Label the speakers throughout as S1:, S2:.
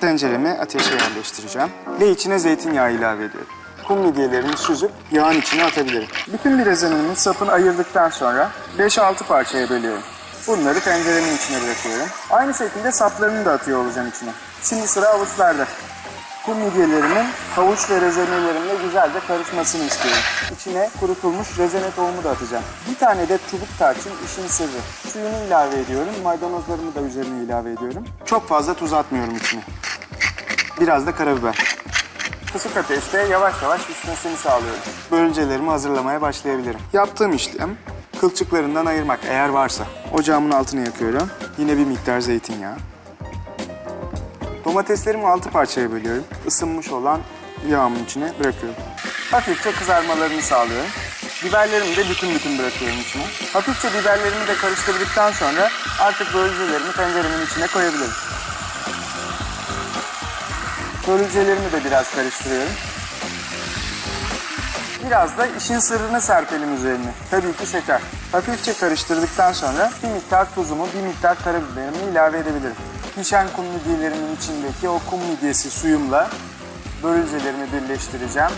S1: Tenceremi ateşe yerleştireceğim ve içine zeytinyağı ilave ediyorum. Kum midyelerimi süzüp yağın içine atabilirim. Bütün bir rezenenin sapını ayırdıktan sonra 5-6 parçaya bölüyorum. Bunları tenceremin içine bırakıyorum. Aynı şekilde saplarını da atıyor olacağım içine. Şimdi sıra havuçlarda. Kum midyelerinin havuç ve rezenelerimle güzelce karışmasını istiyorum. İçine kurutulmuş rezene tohumu da atacağım. Bir tane de çubuk tarçın işin sırrı. Suyunu ilave ediyorum, maydanozlarımı da üzerine ilave ediyorum. Çok fazla tuz atmıyorum içine. Biraz da karabiber. Kısık ateşte yavaş yavaş pişmesini sağlıyorum. Bölcelerimi hazırlamaya başlayabilirim. Yaptığım işlem kılçıklarından ayırmak eğer varsa. Ocağımın altını yakıyorum. Yine bir miktar zeytinyağı. Domateslerimi altı parçaya bölüyorum. Isınmış olan yağımın içine bırakıyorum. Hafifçe kızarmalarını sağlıyorum. Biberlerimi de bütün bütün bırakıyorum içine. Hafifçe biberlerimi de karıştırdıktan sonra artık bölgelerimi tenceremin içine koyabilirim. Bölgelerimi de biraz karıştırıyorum. Biraz da işin sırrını serpelim üzerine. Tabii ki şeker. Hafifçe karıştırdıktan sonra bir miktar tuzumu, bir miktar karabiberimi ilave edebilirim. Pişen kum midyelerimin içindeki o kum midyesi suyumla börülcelerimi birleştireceğim.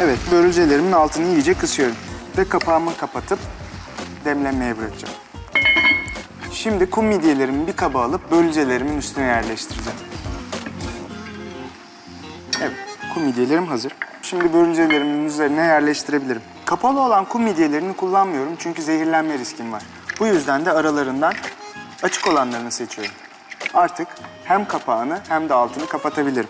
S1: Evet, börülcelerimin altını iyice kısıyorum. Ve kapağımı kapatıp demlenmeye bırakacağım. Şimdi kum midyelerimi bir kaba alıp börülcelerimin üstüne yerleştireceğim. Evet, kum midyelerim hazır. Şimdi börülcelerimin üzerine yerleştirebilirim. Kapalı olan kum midyelerini kullanmıyorum çünkü zehirlenme riskim var. Bu yüzden de aralarından açık olanlarını seçiyorum. Artık hem kapağını hem de altını kapatabilirim.